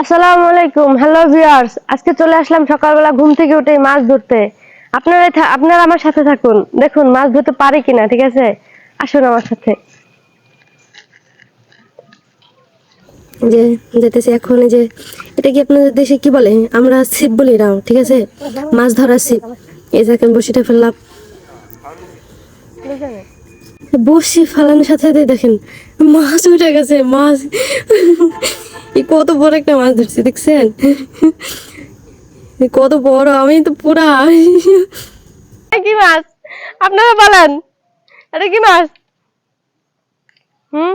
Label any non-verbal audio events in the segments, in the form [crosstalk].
আসসালামু আলাইকুম hello viewers. আজকে চলে আসলাম সকালবেলা ঘুম থেকে উঠে মাছ ধরতে। আপনারা আপনারা আমার সাথে থাকুন। দেখুন মাছ ধরতে পারি কিনা ঠিক আছে? আসুন আমার সাথে। যে যেতেছি এখন এই যে এটা কি আপনাদের দেশে কি বলে? আমরা ছিপ বলি রাও ঠিক আছে? মাছ ধরা ছিপ। এই যে বসিটা ফেললাম। বসি ফেলানোর সাথে সাথে দেখেন মাছ উঠে গেছে মাছ। এই কত বড় একটা মাছ ধরছি দেখছেন? কত বড় আমি তো পুরা কি মাছ? আপনারা বলেন। এটা কি মাছ? হুম?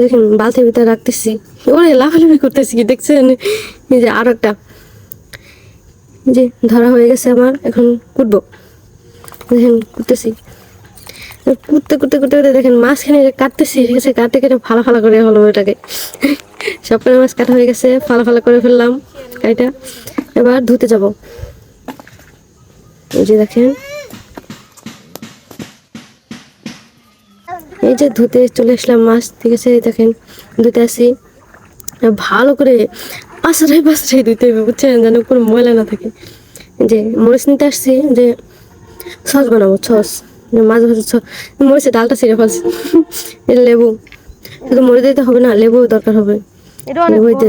দেখেন বালতির ভিতরে রাখতেছি। ওরে লাফালাফি করতেছি কি দেখছেন? এই যে আর একটা। যে ধরা হয়ে গেছে আমার এখন কুটবো। দেখেন কুটতেছি। কুটতে কুটতে কুটতে কুটতে দেখেন মাঝখানে কাটতেছি, ঠিক আছে? কাটতে কেটে ফালা ফালা করে হলো ওটাকে সবকটা মাছ কাটা হয়ে গেছে, ফালা ফালা করে ফেললাম কাইটা এবার ধুতে যাব। এই যে দেখেন। এই যে ধুতে চলে আসলাম মাছ, ঠিক আছে? দেখেন, ধুতে আসি। ভালো করে পাঁচটাই পাঁচটাই ধুতে হবে, বুঝছেন? যেন কোনো ময়লা না থাকে। যে মরিচ নিতে আসছি, যে সস বানাবো, সস। মাছ ভাজা সস মরিচের ডালটা ছিঁড়ে ফেলছি। লেবু। শুধু মরিচ দিতে হবে না লেবু দরকার হবে।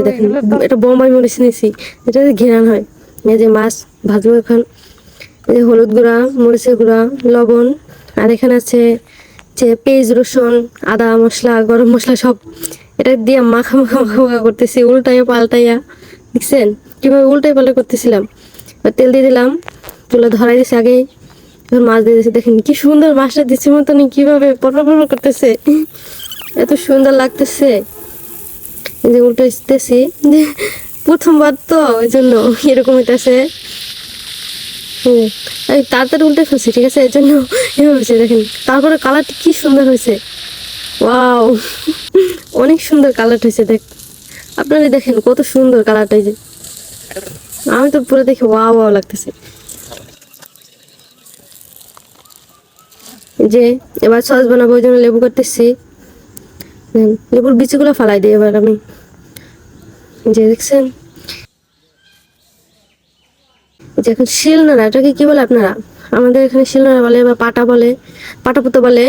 দেখেন এটা বোম্বাই মরিচ নিয়েছি। এটা ঘেরান হয়। এই যে মাছ ভাজবো এখন। এই যে হলুদ গুঁড়া মরিচের গুঁড়া লবণ। আর এখানে আছে যে পেঁয়াজ রসুন আদা মশলা গরম মশলা সব। এটা দিয়ে মাখা মাখা মাখা মাখা করতেছি উল্টাইয়া পাল্টাইয়া। দেখছেন? কীভাবে উল্টাই পাল্টা করতেছিলাম তেল দিয়ে দিলাম। তুলে ধরাই দিছি আগেই। এবার মাছ দিয়ে দিয়েছি, দেখেন কি সুন্দর মাছটা দিচ্ছে মতন কীভাবে পরপর করতেছে। এত সুন্দর লাগতেছে। যে উল্টো আসতেছি প্রথমবার তো, ওই জন্য এরকম হইতেছে। এই তাড়াতাড়ি উল্টে ফেলছি, ঠিক আছে? এর জন্য এভাবে দেখেন। তারপরে কালারটা কি সুন্দর হয়েছে। ওয়াও। অনেক সুন্দর কালার হয়েছে, দেখ। আপনারা দেখেন কত সুন্দর কালারটা যে। আমি তো পুরো দেখে ওয়াও ওয়াও লাগতেছে। যে এবার সস বানাবো ওই জন্য লেবু কাটতেছি লেবুর বিচিগুলো ফালাই দিই এবার আমি। যে দেখছেন? যে এখন শিলনোড়া, এটাকে কি বলে আপনারা? আমাদের এখানে শিলনোড়া বলে বা পাটা বলে পাটা পুতো বলে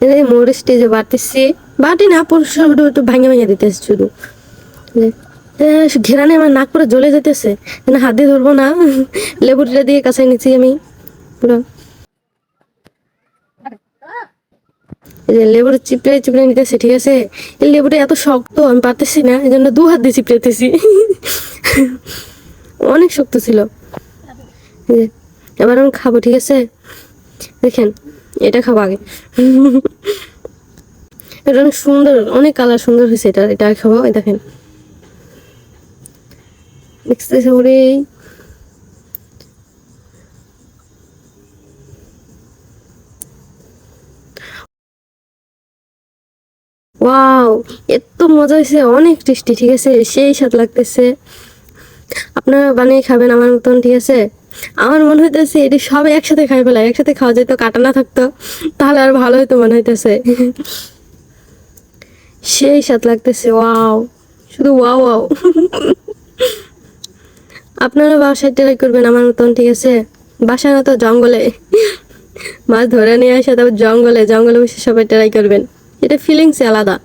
যে মরিচটি বাড়তেছি, বাটি না পরিষ্কার একটু ভাঙে ভাঙে দিতেছে শুধু। ঘেরানে আমার নাক পুরো জ্বলে যেতেছে। হাত দিয়ে ধরবো না। লেবুটা দিয়ে কাছে নিচ্ছি আমি। পুরো। যে লেবুটা চিপড়ে চিপড়ে নিতেছে, ঠিক আছে? এই লেবুটা এত শক্ত, আমি পারতেছি না, এই জন্য দু হাত দিয়ে চিপড়েতেছি অনেক শক্ত ছিল। এবার আমি খাব, ঠিক আছে? দেখেন, এটা খাব আগে। এটা অনেক সুন্দর, অনেক কালার সুন্দর হয়েছে এটা এটা খাব দেখেন। দেখতেছে ওরে। ওয়াও এত মজা হয়েছে, অনেক টেস্টি ঠিক আছে? সেই স্বাদ লাগতেছে। আপনারা বানিয়ে খাবেন আমার মতন, ঠিক আছে? আমার মনে হইতেছে এটি সবাই একসাথে খাই ফেলা একসাথে খাওয়া যেত কাটা না থাকতো, তাহলে আর ভালো হতো মনে হইতেছে। সেই স্বাদ লাগতেছে ওয়াও শুধু ওয়াও ওয়াও আপনারা বাসায় ট্রাই করবেন আমার মতন, ঠিক আছে? বাসা না তো জঙ্গলে। মাছ ধরে নিয়ে আসে, তারপর জঙ্গলে জঙ্গলে বসে সবাই ট্রাই করবেন। এটা ফিলিংসই আলাদা।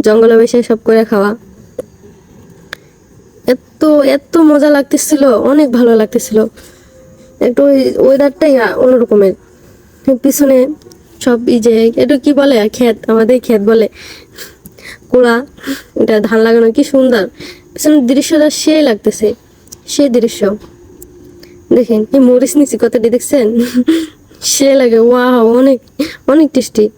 জঙ্গলে বসে সব করে খাওয়া। এত এত মজা লাগতেছিল, অনেক ভালো লাগতেছিল। একটু ওই ওয়েদারটাই অন্যরকমের। পিছনে সব ই যে, এটা কি বলে? ক্ষেত, আমাদের ক্ষেত বলে। কোড়া, এটা ধান লাগানো, কি সুন্দর। পিছনের দৃশ্যটা সেই লাগতেছে, সেই দৃশ্য। দেখেন এই মরিচ নিচি কতটি দেখছেন? [laughs] সে লাগে, ওয়াও, অনেক অনেক টেস্টি